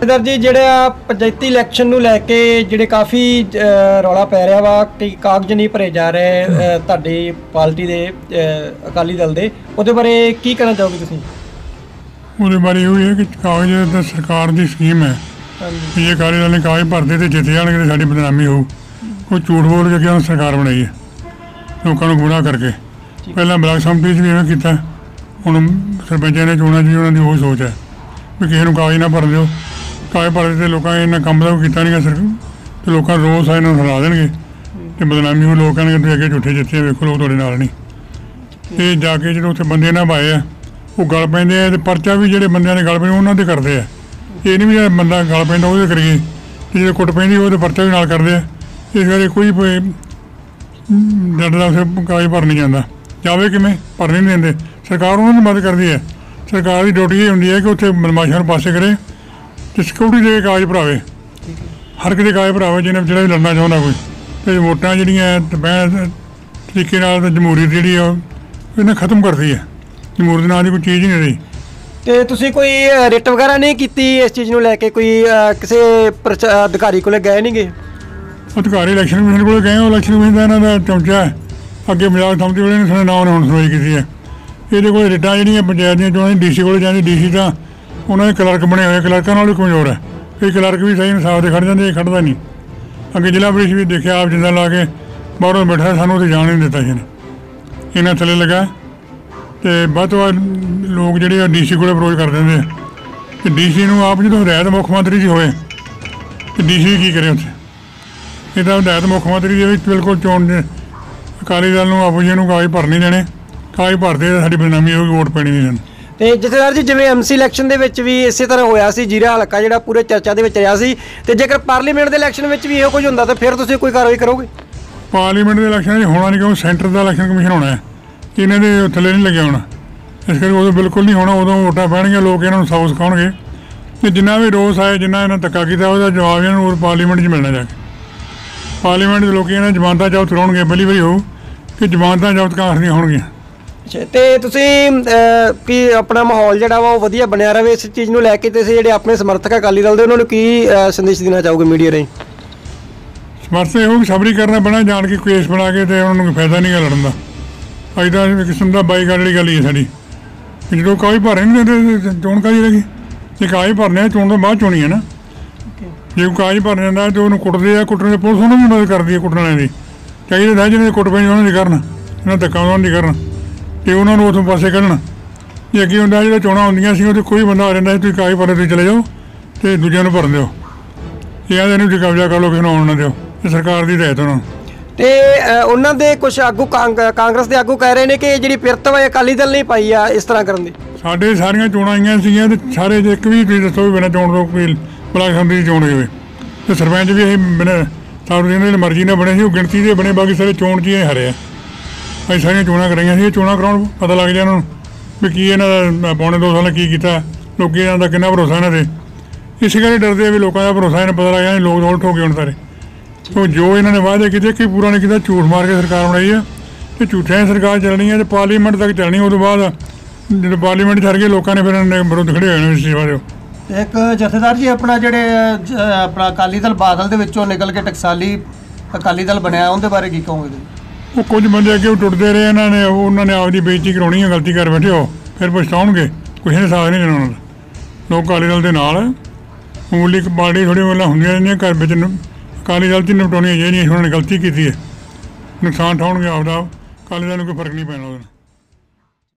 Sir ਜੀ ਜਿਹੜਾ ਪੰਚਾਇਤੀ ਇਲੈਕਸ਼ਨ ਨੂੰ ਲੈ ਕੇ ਜਿਹੜੇ ਕਾਫੀ ਰੌਲਾ ਪੈ ਰਿਹਾ ਵਾ ਕਿ ਕਾਗਜ਼ ਨਹੀਂ ਭਰੇ ਜਾ ਰਹੇ ਤੁਹਾਡੀ ਪਾਰਟੀ ਦੇ ਅਕਾਲੀ ਦਲ ਦੇ ਉਹਦੇ ਬਾਰੇ ਕੀ ਕਹਿਣਾ ਚਾਹੋਗੇ ਤੁਸੀਂ? ਉਹਦੇ ਬਾਰੇ ਇਹ ਹੈ ਕਿ ਕਾਗਜ਼ ਤਾਂ ਸਰਕਾਰ ਦੀ ਸਕੀਮ ਹੈ। ਜੇ ਅਕਾਲੀ ਦਲ ਨੇ ਕਾਗਜ਼ ਭਰਦੇ ਤੇ ਜਿੱਤ ਜਾਣਗੇ ਤੇ ਸਾਡੀ ਬਦਨਾਮੀ ਹੋਊ। ਉਹ ਝੂਠ ਬੋਲ ਕੇ ਕਿਉਂ ਸਰਕਾਰ ਬਣਾਈ ਹੈ? ਲੋਕਾਂ ਨੂੰ ਗੁੰਮਰਾਹ ਕਰਕੇ। ਪਹਿਲਾਂ ਬਲਾਕ ਸੰਮਤੀ 'ਚ ਵੀ ਐਵੇਂ ਕੀਤਾ। ਹੁਣ ਸਰਪੰਚਾਂ ਨੇ ਚੋਣਾਂ ਵੀ ਉਹਨਾਂ ਦੀ ਉਹ ਸੋਚ ਹੈ। ਵੀ ਕਿਸੇ ਨੂੰ ਕਾਗਜ਼ ਨਾ ਭਰ ਦਿਓ। ਕਾਗਜ਼ ਭਰ ਦਿੱਤੇ ਲੋਕਾਂ ਨੇ ਇਹਨਾਂ ਕੰਮ ਦਾ ਕੋਈ ਕੀਤਾ ਨਹੀਂ ਸਰ ਤੇ ਲੋਕਾਂ ਨੂੰ ਰੋਸ ਆ ਇਹਨਾਂ ਨੂੰ ਹਰਾ ਦੇਣਗੇ। ਤੇ ਬਦਨਾਮੀ ਹੋ ਲੋਕਾਂ ਨੇ ਤੁਸੀਂ ਅੱਗੇ ਝੂਠੇ ਜਿੱਤੇ ਵੇਖੋ ਲੋਕ ਤੁਹਾਡੇ ਨਾਲ ਨਹੀਂ। ਤੇ ਜਾ ਕੇ ਜਦੋਂ ਉੱਥੇ ਬੰਦੇ ਨਾ ਪਾਏ ਆ, ਉਹ ਗਲ ਪੈਂਦੇ ਆ ਤੇ ਪਰਚਾ ਵੀ ਜਿਹੜੇ ਬੰਦਿਆਂ ਨੇ ਗਲ ਪੈਂਦੇ ਉਹਨਾਂ ਦੇ ਕਰਦੇ ਆ। ਇਹ ਨਹੀਂ ਵੀ ਜਿਹੜਾ ਬੰਦਾ ਗਲ ਪੈਂਦਾ ਉਹਦੇ ਕਰੀਏ। ਤੇ ਜਿਹੜੇ ਕੁੱਟ ਪੈਂਦੀ ਉਹਦੇ ਪਰਚਾ ਵੀ ਨਾਲ ਕਰਦੇ ਆ। ਇਸ ਕਰਕੇ ਕੋਈ ਕੋਈ ਜੱਟ ਉਸੇ ਕਾਗਜ਼ ਭਰ ਨਹੀਂ ਜਾਂਦਾ। ਜਾਵੇ ਕਿਵੇਂ ਭਰ ਨਹੀਂ ਦਿੰਦੇ। ਸਰਕਾਰ ਉਹਨਾਂ ਦੀ ਮਦਦ ਕਰਦੀ ਹੈ। ਸਰਕਾਰ ਦੀ ਡਿਊਟੀ ਇਹ ਹੁੰਦੀ ਹੈ ਕਿ ਉੱਥੇ ਬਦਮਾਸ਼ਾਂ ਨੂੰ ਪਾਸੇ ਕਰੇ। ਤੇ ਸਿਕਿਉਰਿਟੀ ਦੇ ਕਾਗਜ਼ ਭਰਾਵੇ। ਹਰ ਕਿਤੇ ਕਾਗਜ਼ ਭਰਾਵੇ ਜਿਹਨੇ ਜਿਹੜਾ ਵੀ ਲੜਨਾ ਚਾਹੁੰਦਾ ਕੋਈ। ਤੇ ਵੋਟਾਂ ਜਿਹੜੀਆਂ ਬਹਿਣ ਤਰੀਕੇ ਨਾਲ ਜਮਹੂਰੀਅਤ ਜਿਹੜੀ ਆ ਇਹਨੇ ਖਤਮ ਕਰਦੀ ਹੈ ਜਮਹੂਰੀਅਤ ਨਾਂ ਦੀ ਕੋਈ ਚੀਜ਼ ਹੀ ਨਹੀਂ ਰਹੀ। ਤੇ ਤੁਸੀਂ ਕੋਈ ਰਿਟ ਵਗੈਰਾ ਨਹੀਂ ਕੀਤੀ ਇਸ ਚੀਜ਼ ਨੂੰ ਲੈ ਕੇ? ਕੋਈ ਕਿਸੇ ਅਧਿਕਾਰੀ ਕੋਲੇ ਗਏ ਨਹੀਂਗੇ ਅਧਿਕਾਰੀ ਇਲੈਕਸ਼ਨ ਕਮਿਸ਼ਨ ਕੋਲ ਗਏ ਉਹ ਇਲੈਕਸ਼ਨ ਕਮਿਸ਼ਨ ਦਾ ਇਹਨਾਂ ਦਾ ਚਮਚਾ ਹੈ ਅੱਗੇ ਮਜ਼ਾਕ ਥੰਮਦੀ ਵੇਲੇ ਨੇ ਸੁਣੇ ਨਾ ਉਹਨੇ ਹੁਣ ਸੁਣਵਾਈ ਕੀਤੀ ਹੈ ਇਹਦੇ ਕੋਲ ਰਿਟਾਂ ਜਿਹੜੀਆਂ ਪੰਚਾਇਤ ਦੀਆਂ ਚੋਣਾਂ ਡੀਸੀ ਕੋਲ ਜਾਂਦੀ ਡੀਸੀ ਤਾਂ ਉਹਨਾਂ ਦੇ ਕਲਰਕ ਬਣੇ ਹੋਏ ਕਲਰਕਾਂ ਨਾਲ ਵੀ ਕਮਜ਼ੋਰ ਹੈ ਇਹ ਕਲਰਕ ਵੀ ਸਹੀ ਇਨਸਾਫ ਦੇ ਖੜ ਜਾਂਦੇ, ਇਹ ਖੜਦਾ ਨਹੀਂ। ਅੱਗੇ ਜ਼ਿਲ੍ਹਾ ਪੁਲਿਸ ਵੀ ਦੇਖਿਆ, ਆਪ ਜਿੰਦਾ ਲਾ ਕੇ ਬਾਹਰੋਂ ਬੈਠਾ, ਸਾਨੂੰ ਉੱਥੇ ਜਾਣ ਨਹੀਂ ਦਿੱਤਾ ਸੀ ਇਹਨੇ। ਇਹਨਾਂ ਥੱਲੇ ਲਗਾ ਤੇ ਵੱਧ ਤੋਂ ਵੱਧ ਲੋਕ ਜਿਹੜੇ ਆ ਡੀਸੀ ਕੋਲ ਅਪਰੋਚ ਕਰ ਦਿੰਦੇ ਆ। ਤੇ ਡੀਸੀ ਨੂੰ ਆਪ ਜਦੋਂ ਹਦਾਇਤ ਮੁੱਖ ਮੰਤਰੀ ਜੀ ਹੋਏ, ਤੇ ਡੀਸੀ ਕੀ ਕਰੇ ਉੱਥੇ? ਇਹ ਤਾਂ ਹਦਾਇਤ ਮੁੱਖ ਮੰਤਰੀ ਦੇ ਵਿੱਚ ਬਿਲਕੁਲ ਚੋਣ ਅਕਾਲੀ ਦਲ ਨੂੰ, ਆਪੋਜੀਸ਼ਨ ਨੂੰ ਕਾਗਜ਼ ਭਰ ਨਹੀਂ ਦੇਣੇ। ਕਾਗਜ਼ ਭਰਦੇ ਤਾਂ ਸਾਡੀ ਬਦਨਾਮੀ ਹੋਊਗੀ ਵੋਟ ਪੈਣੀ ਨਹੀਂ ਸਾਨੂੰ ਤੇ ਜਥੇਦਾਰ ਜੀ, ਜਿਵੇਂ ਐਮਸੀ ਇਲੈਕਸ਼ਨ ਦੇ ਵਿੱਚ ਵੀ ਇਸੇ ਤਰ੍ਹਾਂ ਹੋਇਆ ਸੀ, ਜੀਰਾ ਹਲਕਾ ਜਿਹੜਾ ਪੂਰੇ ਚਰਚਾ ਦੇ ਵਿੱਚ ਰਿਹਾ ਸੀ, ਤੇ ਜੇਕਰ ਪਾਰਲੀਮੈਂਟ ਦੇ ਇਲੈਕਸ਼ਨ ਵਿੱਚ ਵੀ ਇਹੋ ਕੁਝ ਹੁੰਦਾ, ਤਾਂ ਫਿਰ ਤੁਸੀਂ ਕੋਈ ਕਾਰਵਾਈ ਕਰੋਗੇ? ਪਾਰਲੀਮੈਂਟ ਦੇ ਇਲੈਕਸ਼ਨ 'ਚ ਹੋਣਾ ਨਹੀਂ, ਕਿਉਂ ਸੈਂਟਰ ਦਾ ਇਲੈਕਸ਼ਨ ਕਮਿਸ਼ਨ ਹੋਣਾ ਹੈ? ਇਹਨਾਂ ਦੇ ਥੱਲੇ ਨਹੀਂ ਲੱਗਿਆ ਹੋਣਾ? ਇਸ ਕਰਕੇ ਉਦੋਂ ਬਿਲਕੁਲ ਨਹੀਂ ਹੋਣਾ, ਉਦੋਂ ਵੋਟਾਂ ਪੈਣਗੀਆਂ, ਲੋਕ ਇਹਨਾਂ ਨੂੰ ਸੌ ਸਿਖਾਉਣਗੇ ਤੇ ਜਿੰਨਾ ਵੀ ਰੋਸ ਆਏ ਜਿੰਨਾ ਇਹਨਾਂ ਧੱਕਾ ਕੀਤਾ, ਉਹਦਾ ਜਵਾਬ ਇਹਨਾਂ ਨੂੰ ਹੋਰ ਪਾਰਲੀਮੈਂਟ 'ਚ ਮਿਲਣਾ ਜਾ ਕੇ। ਪਾਰਲੀਮੈਂਟ ਦੇ ਲੋਕੀ ਇਹਨਾਂ ਜ਼ਮਾਨਤਾਂ ਜ਼ਬਤ ਕਰਾਉਣਗੇ, ਪਹਿਲੀ ਵਾਰੀ ਹੋਊ ਕਿ ਜ਼ਮਾਨਤਾਂ ਜ਼ਬਤ ਕਾਂਗਰਸ ਦੀਆਂ ਹੋਣਗੀਆਂ। ਅੱਛਾ ਤੇ ਤੁਸੀਂ ਅਹ, ਕੀ ਆਪਣਾ ਮਾਹੌਲ ਜਿਹੜਾ ਵਾ ਉਹ ਵਧੀਆ ਬਣਿਆ ਰਵੇ ਇਸ ਚੀਜ਼ ਨੂੰ ਲੈ ਕੇ ਤੇ ਜਿਹੜੇ ਆਪਣੇ ਸਮਰਥਕ ਅਕਾਲੀ ਦਲ ਦੇ ਉਹਨਾਂ ਨੂੰ ਕੀ ਅਹ, ਸੰਦੇਸ਼ ਦੇਣਾ ਚਾਹੋਗੇ ਮੀਡੀਆ ਰਾਹੀਂ? ਸਮਰਥ ਵੀ ਸਬਰੀ ਕਰਨਾ ਬਣਾ ਜਾਣ ਕੇ ਕੇਸ ਬਣਾ ਕੇ ਤੇ ਉਹਨਾਂ ਨੂੰ ਕੋਈ ਫਾਇਦਾ ਨਹੀਂ ਗਾ ਲੜਨ ਦਾ। ਅੱਜ ਦਾ ਇੱਕ ਕਿਸਮ ਦਾ ਬਾਈਕਾਟ ਵਾਲੀ ਗੱਲ ਹੀ ਹੈ ਸਾਡੀ। ਕਿ ਜਦੋਂ ਕਾਗਜ਼ ਭਰੇ ਨਹੀਂ ਦਿੰਦੇ ਤੇ ਚੋਣ ਕਾਹਦੀ ਰਹੀ ਜੇ ਕਾਗਜ਼ ਭਰਨੇ ਆ ਚੋਣ ਤੋਂ ਬਾਅਦ ਚੋਣੀ ਹੈ ਨਾ। ਜੇ ਕੋਈ ਕਾਗਜ਼ ਭਰ ਜਾਂਦਾ ਤੇ ਉਹਨੂੰ ਕੁੱਟਦੇ ਆ ਕੁੱਟਣ ਦੇ ਪੁਲਿਸ ਉਹਨੂੰ ਵੀ ਮਦਦ ਕਰਦੀ ਹੈ ਕੁੱਟਣ ਵਾਲਿਆਂ ਦੀ। ਚਾਹੀਦਾ ਹੈ ਜਿਹਨੇ ਕੁੱਟ ਪੈਣੀ ਉਹਨਾਂ ਦੀ ਕਰਨ। ਇਹਨਾਂ ਧੱਕਾ ਉਹਨਾਂ ਦੀ ਕਰਨ। ਤੇ ਉਹਨਾਂ ਨੂੰ ਉਥੋਂ ਪਾਸੇ ਕੱਢਣ। ਜੇ ਅੱਗੇ ਹੁੰਦਾ ਜਿਹੜਾ ਚੋਣਾਂ ਹੁੰਦੀਆਂ ਸੀ ਉਹਦੇ ਕੋਈ ਬੰਦਾ ਆ ਜਾਂਦਾ ਸੀ, ਤੁਸੀਂ ਕਾਗਜ਼ ਭਰੇ ਤੁਸੀਂ ਚਲੇ ਜਾਓ ਤੇ ਦੂਜਿਆਂ ਨੂੰ ਭਰਨ ਦਿਓ। ਇਹ ਆਦੇ ਨੂੰ ਕਬਜ਼ਾ ਕਰ ਲਓ ਕਿਸੇ ਨੂੰ ਆਉਣ ਨਾ ਦਿਓ। ਇਹ ਸਰਕਾਰ ਦੀ ਹਦਾਇਤ ਉਹਨਾਂ ਤੇ ਉਹਨਾਂ ਦੇ ਕੁਝ ਆਗੂ ਕਾਂਗ- ਕਾਂਗਰਸ ਦੇ ਆਗੂ ਕਹਿ ਰਹੇ ਨੇ ਕਿ ਇਹ ਜਿਹੜੀ ਪਿਰਤ ਵਾ ਅਕਾਲੀ ਦਲ ਨੇ ਪਾਈ ਆ ਇਸ ਤਰ੍ਹਾਂ ਕਰਨ ਦੀ। ਸਾਡੇ ਸਾਰੀਆਂ ਚੋਣਾਂ ਆਈਆਂ ਸੀਗੀਆਂ ਤੇ ਸਾਰੇ ਜੇ ਇੱਕ ਵੀ ਤੁਸੀਂ ਦੱਸੋ ਵੀ ਬਿਨਾਂ ਚੋਣ ਤੋਂ ਕੋਈ ਬਲਾਕ ਸੰਮਤੀ ਦੀ ਚੋਣ ਹੋਵੇ। ਤੇ ਸਰਪੰਚ ਵੀ ਇਹ ਬਿਨਾਂ ਇਹਨਾਂ ਦੀ ਮਰਜ਼ੀ ਨਾਲ ਬਣੇ ਸੀ ਉਹ ਗਿਣਤੀ ਦੇ ਬਣੇ ਬਾਕੀ ਸਾਰੇ ਚੋਣ 'ਚ ਹੀ ਹਰੇ ਆ। ਅਸੀਂ ਸਾਰੀਆਂ ਚੋਣਾਂ ਕਰਾਈਆਂ ਸੀ, ਇਹ ਚੋਣਾਂ ਕਰਾਉਣ ਪਤਾ ਲੱਗ ਜਾ ਇਹਨਾਂ ਨੂੰ ਵੀ ਕੀ ਇਹਨਾਂ ਦਾ ਪੌਣੇ ਦੋ ਸਾਲਾਂ ਕੀ ਕੀਤਾ, ਲੋਕੀ ਇਹਨਾਂ ਦਾ ਕਿੰਨਾ ਭਰੋਸਾ ਇਹਨਾਂ ਤੇ। ਇਸੇ ਕਰਕੇ ਡਰਦੇ ਆ ਵੀ ਲੋਕਾਂ ਦਾ ਭਰੋਸਾ ਇਹਨਾਂ ਪਤਾ ਲੱਗ ਜਾਂਦਾ ਲੋਕ ਉਲਟ ਹੋ ਗਏ ਹੁਣ ਸਾਰੇ। ਉਹ ਜੋ ਇਹਨਾਂ ਨੇ ਵਾਅਦੇ ਕੀਤੇ ਕਿ ਪੂਰਾ ਨਹੀਂ ਕੀਤਾ, ਝੂਠ ਮਾਰ ਕੇ ਸਰਕਾਰ ਬਣਾਈ ਆ। ਤੇ ਝੂਠਿਆਂ ਦੀ ਸਰਕਾਰ ਚੱਲਣੀ ਹੈ ਤੇ ਪਾਰਲੀਮੈਂਟ ਤੱਕ ਚੱਲਣੀ ਉਹ ਤੋਂ ਬਾਅਦ ਜਦੋਂ ਪਾਰਲੀਮੈਂਟ ਛੱਡ ਕੇ ਲੋਕਾਂ ਨੇ ਫਿਰ ਇਹਨਾਂ ਦੇ ਵਿਰੁੱਧ ਖੜੇ ਹੋਏ ਨੇ ਇਸ ਸੇਵਾ ਇੱਕ ਜਥੇਦਾਰ ਜੀ, ਆਪਣਾ ਜਿਹੜੇ ਆਪਣਾ ਅਕਾਲੀ ਦਲ ਬਾਦਲ ਦੇ ਵਿੱਚੋਂ ਨਿਕਲ ਕੇ ਟਕਸਾਲੀ ਅਕਾਲੀ ਦਲ ਬਣਿਆ, ਉਹਦੇ ਬਾਰੇ ਕੀ ਕਹੋਗੇ ਤੁਸੀਂ? ਉਹ ਕੁਝ ਬੰਦੇ ਅੱਗੇ ਉਹ ਟੁੱਟਦੇ ਰਹੇ ਇਹਨਾਂ ਨੇ, ਉਹ- ਉਹਨਾਂ ਨੇ ਆਪਦੀ ਬੇਇੱਜ਼ਤੀ ਕਰਾਉਣੀ ਹੈ ਗਲਤੀ ਕਰ ਬੈਠੇ ਹੋ, ਫਿਰ ਪਛਤਾਉਣਗੇ, ਕੁਛ ਨੇ ਸਾਥ ਨਹੀਂ ਦੇਣਾ ਉਹਨਾਂ ਦਾ। ਲੋਕ ਅਕਾਲੀ ਦਲ ਦੇ ਨਾਲ ਹੈ। ਪਾਰਟੀ ਥੋੜੀ ਗੱਲਾਂ ਹੁੰਦੀਆਂ ਰਹਿੰਦੀਆਂ, ਘਰ ਵਿੱਚ ਅਕਾਲੀ ਦਲ ਚ ਨਿਪਟਾਉਣੀਆਂ ਚਾਹੀਦੀਆਂ, ਉਹਨਾਂ ਨੇ ਗਲਤੀ ਕੀਤੀ ਹੈ। ਨੁਕਸਾਨ ਠਾਉਣਗੇ ਆਪਦਾ, ਅਕਾਲੀ ਦਲ ਨੂੰ ਕੋਈ ਫ਼ਰਕ ਨਹੀਂ ਪੈਣਾ ਉਹਨਾਂ ਨਾਲ।